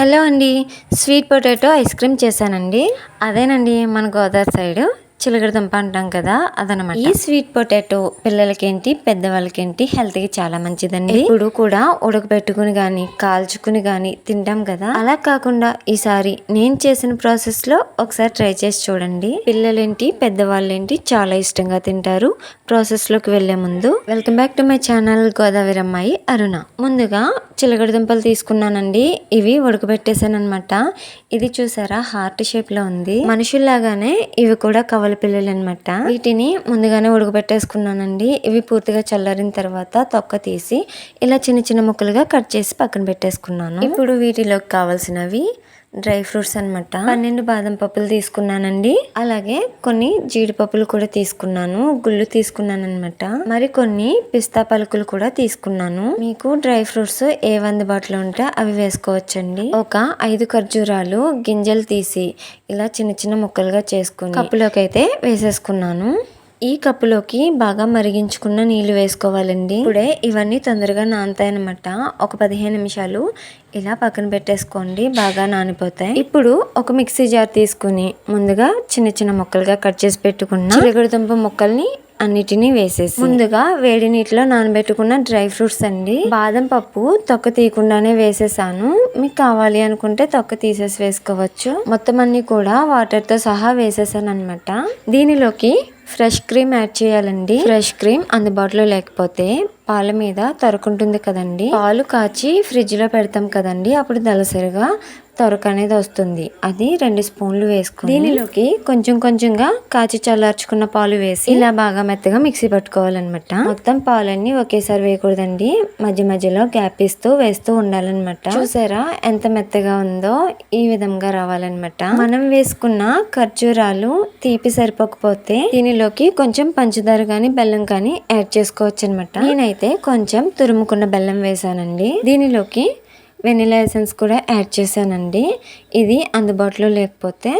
Hello అండి sweet potato ice cream చేశానండి. అదేనండి మన గోదావరి సైడు. చిలకడదుంప అంటాం కదా అదనమాట. ఈ స్వీట్ పొటాటో పిల్లలకేంటి పెద్దవాళ్ళకేంటి హెల్త్కి చాలా మంచిదండి. ఇప్పుడు కూడా ఉడకబెట్టుకుని గాని కాల్చుకుని గాని తింటాం కదా. అలా కాకుండా ఈసారి నేను చేసిన ప్రాసెస్లో ఒకసారి ట్రై చేసి చూడండి. పిల్లలేంటి పెద్దవాళ్ళేంటి చాలా ఇష్టంగా తింటారు. ప్రాసెస్లోకి వెళ్ళే ముందు welcome back to my channel Godavari అమ్మాయి అరుణ. ముందుగా చిలకడ దుంపలు తీసుకున్నానండి. ఇవి ఉడకబెట్టేసాను అనమాట ఇది చూసారా హార్ట్ షేప్లో ఉంది. మనుషుల్లాగానే ఇవి కూడా కవల పిల్లలు అనమాట వీటిని ముందుగానే ఉడకబెట్టేసుకున్నానండి. ఇవి పూర్తిగా చల్లారిన తర్వాత తొక్క తీసి ఇలా చిన్న చిన్న ముక్కలుగా కట్ చేసి పక్కన పెట్టేసుకున్నాను. ఇప్పుడు వీటిలోకి కావాల్సినవి డ్రై ఫ్రూట్స్ అనమాట పన్నెండు బాదం పప్పులు తీసుకున్నానండి. అలాగే కొన్ని జీడిపప్పులు కూడా తీసుకున్నాను. గుళ్ళు తీసుకున్నాను అనమాట మరి కొన్ని పిస్తా పలుకులు కూడా తీసుకున్నాను. మీకు డ్రై ఫ్రూట్స్ ఏ అందుబాటులో ఉంటే అవి వేసుకోవచ్చండి. ఒక ఐదు ఖర్జూరాలు గింజలు తీసి ఇలా చిన్న చిన్న ముక్కలుగా చేసుకుని కప్పులోకి అయితే వేసేసుకున్నాను. ఈ కప్పులోకి బాగా మరిగించుకున్న నీళ్ళు వేసుకోవాలండి. ఇప్పుడే ఇవన్నీ తొందరగా నానతాయి అనమాట ఒక పదిహేను నిమిషాలు ఇలా పక్కన పెట్టేసుకోండి బాగా నానిపోతాయి. ఇప్పుడు ఒక మిక్సీ జార్ తీసుకుని ముందుగా చిన్న చిన్న ముక్కలుగా కట్ చేసి పెట్టుకున్న చిలగడదుంప ముక్కల్ని అన్నిటినీ వేసేసి. ముందుగా వేడి నీటిలో నానబెట్టుకున్న డ్రై ఫ్రూట్స్ అండి. బాదం పప్పు తొక్క తీయకుండానే వేసేసాను. మీకు కావాలి అనుకుంటే తొక్క తీసేసి వేసుకోవచ్చు. మొత్తం అన్ని కూడా వాటర్తో సహా వేసేసాను అనమాట దీనిలోకి ఫ్రెష్ క్రీమ్ యాడ్ చేయాలండి. ఫ్రెష్ క్రీమ్ అందుబాటులో లేకపోతే పాల మీద తరుకుంటుంది కదండి. పాలు కాచి ఫ్రిడ్జ్లో పెడతాం కదండి. అప్పుడు దలసరిగా తొరక అనేది వస్తుంది. అది రెండు స్పూన్లు వేసుకుని దీనిలోకి కొంచెం కొంచెంగా కాచి చల్లార్చుకున్న పాలు వేసి ఇలా బాగా మెత్తగా మిక్సీ పట్టుకోవాలన్నమాట. మొత్తం పాలన్నీ ఒకేసారి వేయకూడదండి. మధ్య మధ్యలో గ్యాప్ ఇస్తూ వేస్తూ ఉండాలన్నమాట. చూసారా ఎంత మెత్తగా ఉందో? ఈ విధంగా రావాలన్నమాట. మనం వేసుకున్న ఖర్జూరాలు తీపి సరిపోకపోతే దీనిలోకి కొంచెం పంచదార కానీ బెల్లం కానీ యాడ్ చేసుకోవచ్చు అనమాట నేనైతే కొంచెం తురుముకున్న బెల్లం వేసానండి దీనిలోకి వెనిలా ఎసెన్స్ కూడా యాడ్ చేశానండి. ఇది అందుబాటులో లేకపోతే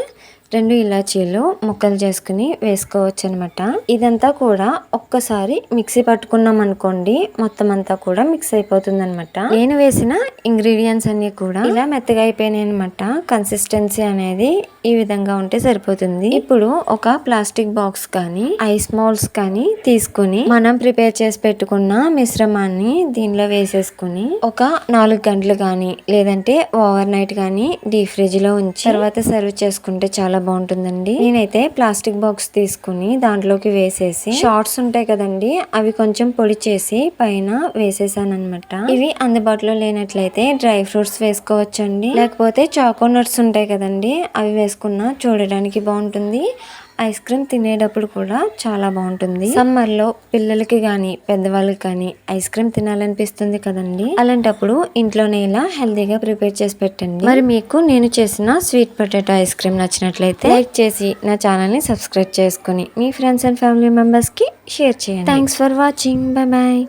రెండు ఇలాచీలు ముక్కలు చేసుకుని వేసుకోవచ్చు అనమాట ఇదంతా కూడా ఒక్కసారి మిక్సీ పట్టుకున్నాం అనుకోండి మొత్తం అంతా కూడా మిక్స్ అయిపోతుంది అనమాట నేను వేసిన ఇంగ్రీడియంట్స్ అన్ని కూడా ఇలా మెత్తగా అయిపోయినాయి అనమాట. కన్సిస్టెన్సీ అనేది ఈ విధంగా ఉంటే సరిపోతుంది. ఇప్పుడు ఒక ప్లాస్టిక్ బాక్స్ కానీ ఐస్ మౌల్స్ కానీ తీసుకుని మనం ప్రిపేర్ చేసి పెట్టుకున్న మిశ్రమాన్ని దీనిలో వేసేసుకుని ఒక నాలుగు గంటలు కానీ లేదంటే ఓవర్ నైట్ కానీ డీప్ ఫ్రిడ్జ్లో ఉంచి తర్వాత సర్వ్ చేసుకుంటే చాలా బాగుంటుందండి. నేనైతే ప్లాస్టిక్ బాక్స్ తీసుకుని దాంట్లోకి వేసేసి షార్ట్స్ ఉంటాయి కదండి అవి కొంచెం పొడి చేసి పైన వేసేసాను అనమాట ఇవి అందుబాటులో లేనట్లయితే డ్రై ఫ్రూట్స్ వేసుకోవచ్చండి. లేకపోతే చాకో నట్స్ ఉంటాయి కదండి అవి వేసుకున్నా చూడడానికి బాగుంటుంది. ఐస్ క్రీమ్ తినేటప్పుడు కూడా చాలా బాగుంటుంది. సమ్మర్లో పిల్లలకి కానీ పెద్దవాళ్ళకి కానీ ఐస్ క్రీమ్ తినాలనిపిస్తుంది కదండి? అలాంటప్పుడు ఇంట్లోనే ఇలా హెల్తీగా ప్రిపేర్ చేసి పెట్టండి. మరి మీకు నేను చేసిన స్వీట్ పొటాటో ఐస్ క్రీమ్ నచ్చినట్లయితే లైక్ చేసి నా ఛానల్ని సబ్స్క్రైబ్ చేసుకుని మీ ఫ్రెండ్స్ అండ్ ఫ్యామిలీ మెంబర్స్కి షేర్ చేయండి. Thanks for watching. Bye bye.